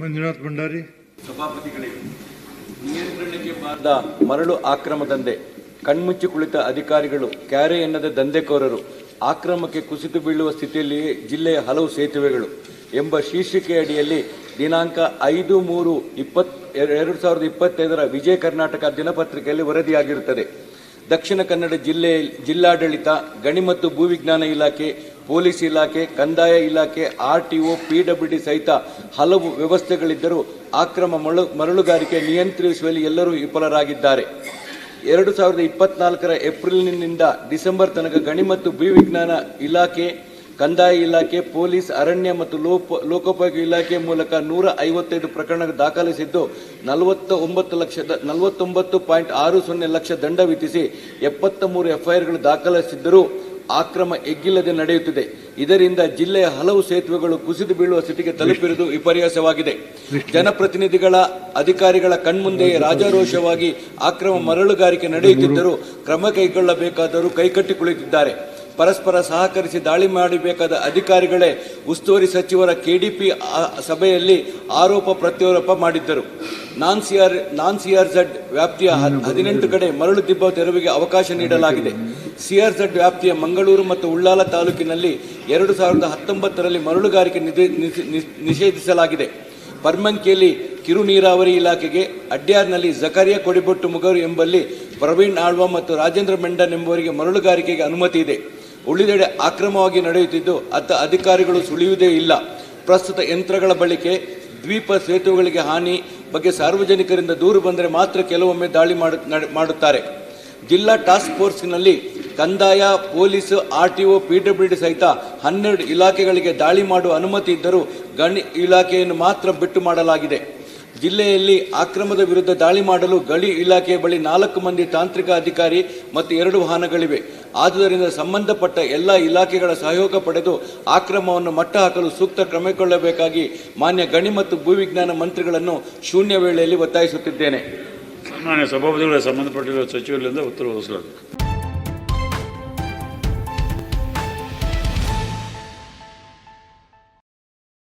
ಮಂಜುನಾಥ್ ಭಂಡಾರಿ. ಸಭಾಪತಿಗಳಿಗೆ ನಿಯಂತ್ರಣಕ್ಕೆ ಬಾರದ ಮರಳು ಆಕ್ರಮ ದಂಧೆ. ಕಣ್ಮುಚ್ಚಿ ಕುಳಿತ ಅಧಿಕಾರಿಗಳು ಕ್ಯಾರೆ ಎನ್ನದ ದಂಧೆಕೋರರು ಆಕ್ರಮಕ್ಕೆ ಕುಸಿತು ಬೀಳುವ ಸ್ಥಿತಿಯಲ್ಲಿಯೇ ಜಿಲ್ಲೆಯ ಹಲವು ಸೇತುವೆಗಳು ಎಂಬ ಶೀರ್ಷಿಕೆ ಅಡಿಯಲ್ಲಿ ದಿನಾಂಕ ಐದು ಮೂರು ಇಪ್ಪತ್ ಎರಡು ಸಾವಿರದ ಇಪ್ಪತ್ತೈದರ ವಿಜಯ ಕರ್ನಾಟಕ ದಿನಪತ್ರಿಕೆಯಲ್ಲಿ ವರದಿಯಾಗಿರುತ್ತದೆ. ದಕ್ಷಿಣ ಕನ್ನಡ ಜಿಲ್ಲೆ ಜಿಲ್ಲಾಡಳಿತ ಗಣಿ ಮತ್ತು ಭೂವಿಜ್ಞಾನ ಇಲಾಖೆ, ಪೊಲೀಸ್ ಇಲಾಖೆ, ಕಂದಾಯ ಇಲಾಖೆ ಆರ್ಟಿಒ ಪಿಡಬ್ಲ್ಯೂಡಿ ಸಹಿತ ಹಲವು ವ್ಯವಸ್ಥೆಗಳಿದ್ದರೂ ಆಕ್ರಮ ಮರಳು ಮರಳುಗಾರಿಕೆ ನಿಯಂತ್ರಿಸುವಲ್ಲಿ ಎಲ್ಲರೂ ವಿಫಲರಾಗಿದ್ದಾರೆ. ಎರಡು ಸಾವಿರದ ಇಪ್ಪತ್ನಾಲ್ಕರ ಏಪ್ರಿಲ್ನಿಂದ ಡಿಸೆಂಬರ್ ತನಕ ಗಣಿ ಮತ್ತು ಭೂವಿಜ್ಞಾನ ಇಲಾಖೆ ಕಂದಾಯ ಇಲಾಖೆ, ಪೊಲೀಸ್, ಅರಣ್ಯ ಮತ್ತು ಲೋಕೋಪಯೋಗಿ ಇಲಾಖೆ ಮೂಲಕ ನೂರ ಐವತ್ತೈದು ಪ್ರಕರಣ ದಾಖಲಿಸಿದ್ದು ನಲವತ್ತ ಒಂಬತ್ತು ಲಕ್ಷದ, ನಲವತ್ತೊಂಬತ್ತು ಪಾಯಿಂಟ್ ಆರು ಸೊನ್ನೆ ಲಕ್ಷ ದಂಡ ವಿಧಿಸಿ ಎಪ್ಪತ್ತ ಮೂರು ಎಫ್ಐಆರ್ಗಳು ದಾಖಲಿಸಿದ್ದರೂ ಆಕ್ರಮ ಎಗ್ಗಿಲ್ಲದೆ ನಡೆಯುತ್ತಿದೆ. ಇದರಿಂದ ಜಿಲ್ಲೆಯ ಹಲವು ಸೇತುವೆಗಳು ಕುಸಿದು ಬೀಳುವ ಸ್ಥಿತಿಗೆ ತಲುಪಿರುವುದು ವಿಪರ್ಯಾಸವಾಗಿದೆ. ಜನಪ್ರತಿನಿಧಿಗಳ ಅಧಿಕಾರಿಗಳ ಕಣ್ಮುಂದೆಯೇ ರಾಜಾರೋಷವಾಗಿ ಆಕ್ರಮ ಮರಳುಗಾರಿಕೆ ನಡೆಯುತ್ತಿದ್ದರೂ ಕ್ರಮ ಕೈಗೊಳ್ಳಬೇಕಾದರೂ ಕೈಕಟ್ಟಿ ಪರಸ್ಪರ ಸಹಕರಿಸಿ ದಾಳಿ ಮಾಡಬೇಕಾದ ಅಧಿಕಾರಿಗಳೇ ಉಸ್ತುವಾರಿ ಸಚಿವರ ಕೆಡಿಪಿ ಸಭೆಯಲ್ಲಿ ಆರೋಪ ಪ್ರತ್ಯಾರೋಪ ಮಾಡಿದ್ದರು. ನಾನ್ ಸಿಆರ್ ನಾನ್ ಸಿಆರ್ಝಡ್ ವ್ಯಾಪ್ತಿಯ ಹದ್- ಹದಿನೆಂಟು ಕಡೆ ಮರಳು ದಿಬ್ಬ ತೆರವಿಗೆ ಅವಕಾಶ ನೀಡಲಾಗಿದೆ. ಸಿಆರ್ ಝಡ್ ವ್ಯಾಪ್ತಿಯ ಮಂಗಳೂರು ಮತ್ತು ಉಳ್ಳಾಲ ತಾಲೂಕಿನಲ್ಲಿ ಎರಡು ಸಾವಿರದ ಹತ್ತೊಂಬತ್ತರಲ್ಲಿ ಮರಳುಗಾರಿಕೆ ನಿಷೇಧಿಸಲಾಗಿದೆ. ಪರ್ಮಂಕಿಯಲ್ಲಿ ಕಿರು ನೀರಾವರಿ ಇಲಾಖೆಗೆ ಅಡ್ಯಾರ್ನಲ್ಲಿ ಜಕರಿಯಾ ಕೊಡಿಬೊಟ್ಟು ಮುಗರು ಎಂಬಲ್ಲಿ ಪ್ರವೀಣ್ ಆಳ್ವ ಮತ್ತು ರಾಜೇಂದ್ರ ಮೆಂಡನ್ ಎಂಬುವರಿಗೆ ಮರಳುಗಾರಿಕೆಗೆ ಅನುಮತಿ ಇದೆ. ಉಳಿದೆಡೆ ಅಕ್ರಮವಾಗಿ ನಡೆಯುತ್ತಿದ್ದು, ಅತ್ತ ಅಧಿಕಾರಿಗಳು ಸುಳಿಯುವುದೇ ಇಲ್ಲ. ಪ್ರಸ್ತುತ ಯಂತ್ರಗಳ ಬಳಕೆ, ದ್ವೀಪ ಸೇತುವೆಗಳಿಗೆ ಹಾನಿ ಬಗ್ಗೆ ಸಾರ್ವಜನಿಕರಿಂದ ದೂರು ಬಂದರೆ ಮಾತ್ರ ಕೆಲವೊಮ್ಮೆ ದಾಳಿ ಮಾಡುತ್ತಾರೆ. ಜಿಲ್ಲಾ ಟಾಸ್ಕ್ ಫೋರ್ಸ್ನಲ್ಲಿ ಕಂದಾಯ, police, R T O PWD ಸಹಿತ ಹನ್ನೆರಡು ಇಲಾಖೆಗಳಿಗೆ ದಾಳಿ ಮಾಡುವ ಅನುಮತಿ ಇದ್ದರೂ ಗಣಿ ಇಲಾಖೆಯನ್ನು ಮಾತ್ರ ಬಿಟ್ಟು ಮಾಡಲಾಗಿದೆ. ಜಿಲ್ಲೆಯಲ್ಲಿ ಆಕ್ರಮದ ವಿರುದ್ಧ ದಾಳಿ ಮಾಡಲು ಗಡಿ ಇಲಾಖೆಯ ಬಳಿ ನಾಲ್ಕು ಮಂದಿ ತಾಂತ್ರಿಕ ಅಧಿಕಾರಿ ಮತ್ತು ಎರಡು ವಾಹನಗಳಿವೆ. ಆದುದರಿಂದ ಸಂಬಂಧಪಟ್ಟ ಎಲ್ಲ ಇಲಾಖೆಗಳ ಸಹಯೋಗ ಪಡೆದು ಆಕ್ರಮವನ್ನು ಮಟ್ಟ ಹಾಕಲು ಸೂಕ್ತ ಕ್ರಮ ಕೊಳ್ಳಬೇಕಾಗಿ ಮಾನ್ಯ ಗಣಿ ಮತ್ತು ಭೂವಿಜ್ಞಾನ ಮಂತ್ರಿಗಳನ್ನು ಶೂನ್ಯ ವೇಳೆಯಲ್ಲಿ ಒತ್ತಾಯಿಸುತ್ತಿದ್ದೇನೆ. ಸಭಾಪತಿಗಳ, ಸಂಬಂಧಪಟ್ಟಿರುವ ಸಚಿವರಿಂದ ಉತ್ತರ